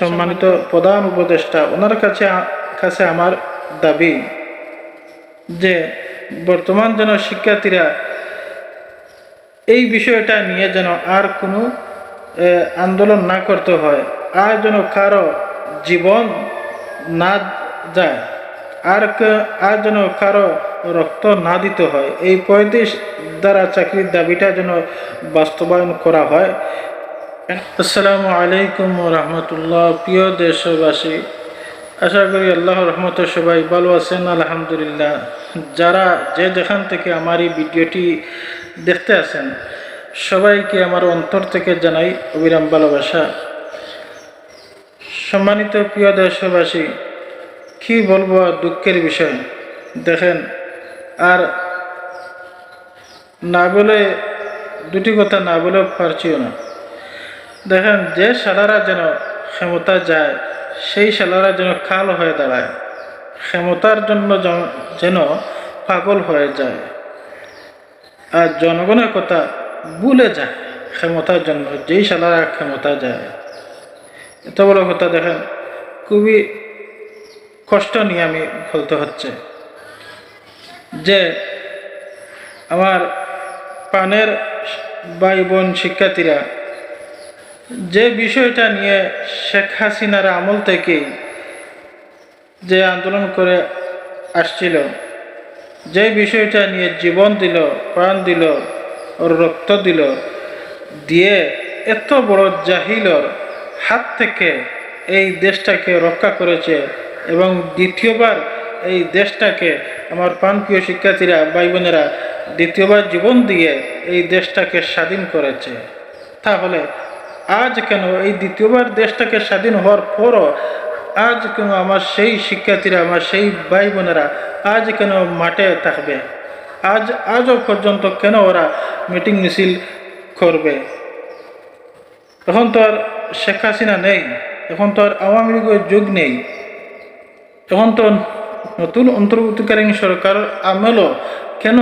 সম্মানিত প্রধান উপদেষ্টা, ওনার কাছে কাছে আমার দাবি যে বর্তমান যেন শিক্ষার্থীরা এই বিষয়টা নিয়ে যেন আর কোনো আন্দোলন না করতে হয়, আর যেন কারও জীবন না যায়, আর আর যেন কারও রক্ত না দিতে হয়। এই পঁয়ত্রিশ দ্বারা চাকরির দাবিটা যেন বাস্তবায়ন করা হয়। আসসালামু আলাইকুম রহমতুল্লাহ। প্রিয় দেশবাসী, আশা করি আল্লাহ রহমত সবাই ভালো আছেন, আলহামদুলিল্লাহ। যারা যে যেখান থেকে আমার এই ভিডিওটি দেখতে আছেন, সবাইকে আমার অন্তর থেকে জানাই অবিরাম ভালোবাসা। সম্মানিত প্রিয় দেশবাসী, কি বলব দুঃখের বিষয়? দেখেন, আর না বলে, দুটি কথা না বলে পারছিও না। দেখেন, যে শালারা যেন ক্ষমতা যায়, সেই শালারা যেন খাল হয়ে দাঁড়ায়। ক্ষমতার জন্য যেন পাগল হয়ে যায়। আর জনগণের কথা ভুলে যায় ক্ষমতার জন্য, যেই শালারা ক্ষমতা যায়। এত বড় কথা দেখেন, খুবই কষ্ট নিয়ে আমি বলতে হচ্ছে। যে আমার পানের ভাই বোন শিক্ষার্থীরা যে বিষয়টা নিয়ে শেখ হাসিনার আমল থেকেই যে আন্দোলন করে আসছিল, যে বিষয়টা নিয়ে জীবন দিল, প্রাণ দিল, ওর রক্ত দিল, দিয়ে এত বড় জাহিলর হাত থেকে এই দেশটাকে রক্ষা করেছে এবং দ্বিতীয়বার এই দেশটাকে আমার প্রাণপ্রিয় শিক্ষার্থীরা ভাই বোনেরা দ্বিতীয়বার জীবন দিয়ে এই দেশটাকে স্বাধীন করেছে। তাহলে আজ কেন এই দ্বিতীয়বার দেশটাকে স্বাধীন হওয়ার পরও আজ কেন আমার সেই শিক্ষার্থীরা, আমার সেই ভাই বোনেরা আজ কেন মাঠে থাকবে? আজ, আজও পর্যন্ত কেন ওরা মিটিং মিছিল করবে? এখন তো আর শেখ হাসিনা নেই, এখন তো আর আওয়ামী লীগের যুগ নেই। এখন তো নতুন অন্তর্বর্তীকালীন সরকার আমলও কেন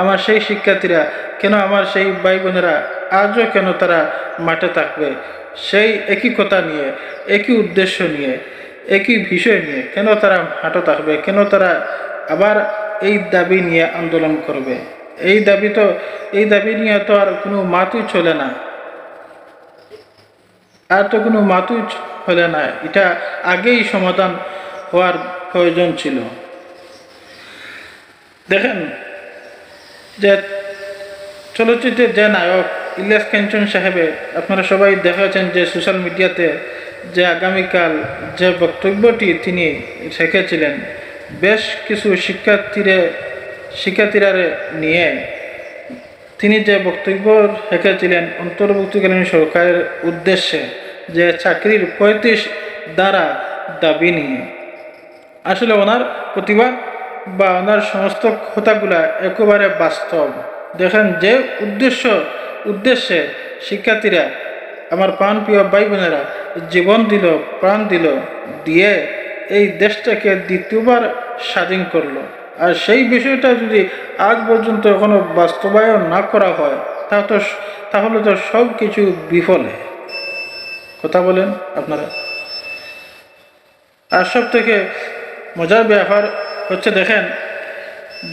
আমার সেই শিক্ষার্থীরা, কেন আমার সেই ভাই বোনেরা আজও কেন তারা মাঠে থাকবে? সেই একই কথা নিয়ে, একই উদ্দেশ্য নিয়ে, একই বিষয় নিয়ে কেন তারা মাঠে থাকবে? কেন তারা আবার এই দাবি নিয়ে আন্দোলন করবে? এই দাবি তো, এই দাবি নিয়ে তো আর কোনো মাতুই চলে না। আর তো কোনো মাতুই হলে না। এটা আগেই সমাধান হওয়ার প্রয়োজন ছিল। দেখেন যে চলচ্চিত্রের যে নায়ক ইলিয়াস কাঞ্চন সাহেবে, আপনারা সবাই দেখেছেন যে সোশ্যাল মিডিয়াতে যে আগামীকাল যে বক্তব্যটি তিনি রেখেছিলেন, বেশ কিছু শিক্ষার্থীরে, শিক্ষার্থীরারে নিয়ে তিনি যে বক্তব্য রেখেছিলেন অন্তর্ভুক্তিকালীন সরকারের উদ্দেশ্যে যে চাকরির পঁয়ত্রিশ দ্বারা দাবি নিয়ে। আসলে ওনার প্রতিভা বা ওনার সমস্ত কথাগুলা একেবারে বাস্তব। দেখেন যে উদ্দেশ্য উদ্দেশ্যে শিক্ষার্থীরা, আমার প্রাণ প্রিয় ভাই বোনেরা জীবন দিল, প্রাণ দিল, দিয়ে এই দেশটাকে দ্বিতীয়বার স্বাধীন করল। আর সেই বিষয়টা যদি আজ পর্যন্ত এখনও বাস্তবায়ন না করা হয়, তা তো তাহলে তো সব কিছু বিফলে। কথা বলেন আপনারা। আর সব থেকে মজার ব্যাপার হচ্ছে, দেখেন,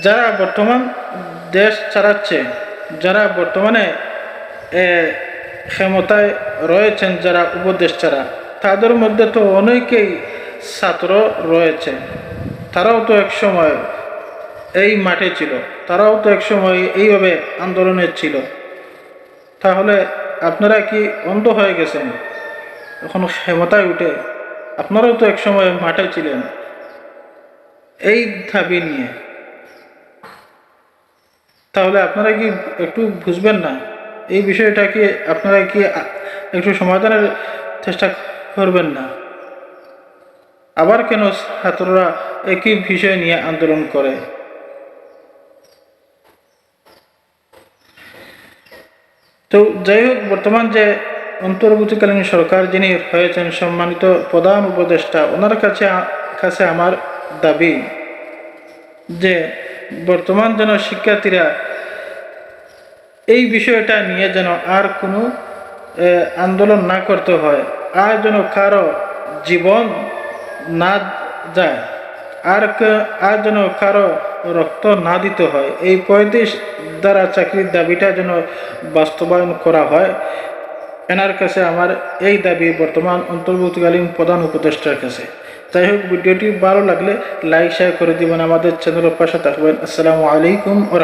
যারা বর্তমান দেশ চালাচ্ছে, যারা বর্তমানে ক্ষমতায় রয়েছেন যারা উপদেষ্টারা, তাদের মধ্যে তো অনেকেই ছাত্র রয়েছে তারাও তো এক সময় এই মাঠে ছিল, তারাও তো এক সময় এইভাবে আন্দোলনে ছিল। তাহলে আপনারা কি অন্ধ হয়ে গেছেন? এখন ক্ষমতায় উঠে আপনারাও তো এক সময় মাঠে ছিলেন। এই দাবি নিয়ে। তাহলে আপনারা কি একটু বুঝবেন না? এই বিষয়টা কি আপনারা কি একটু সমাধানের চেষ্টা করবেন না? আবার কেন ছাত্ররা একই বিষয় নিয়ে আন্দোলন করে? তো যাই হোক, বর্তমান যে অন্তর্বর্তীকালীন সরকার যিনি হয়েছেন, সম্মানিত প্রধান উপদেষ্টা, ওনার কাছে কাছে আমার দাবি যে বর্তমান যেন শিক্ষার্থীরা এই বিষয়টা নিয়ে যেন আর কোনো আন্দোলন না করতে হয়, আর যেন কারও জীবন না যায়, আর আর যেন কারও রক্ত না দিতে হয়। এই পঁয়ত্রিশ দ্বারা চাকরির দাবিটা যেন বাস্তবায়ন করা হয়। এনার কাছে আমার এই দাবি বর্তমান অন্তর্বর্তীকালীন প্রধান উপদেষ্টার কাছে। যাই হোক, ভিডিওটি ভালো লাগলে লাইক শেয়ার করে দিবেন, আমাদের চ্যানেলের পাশে থাকবেন। আসসালামু আলাইকুম ও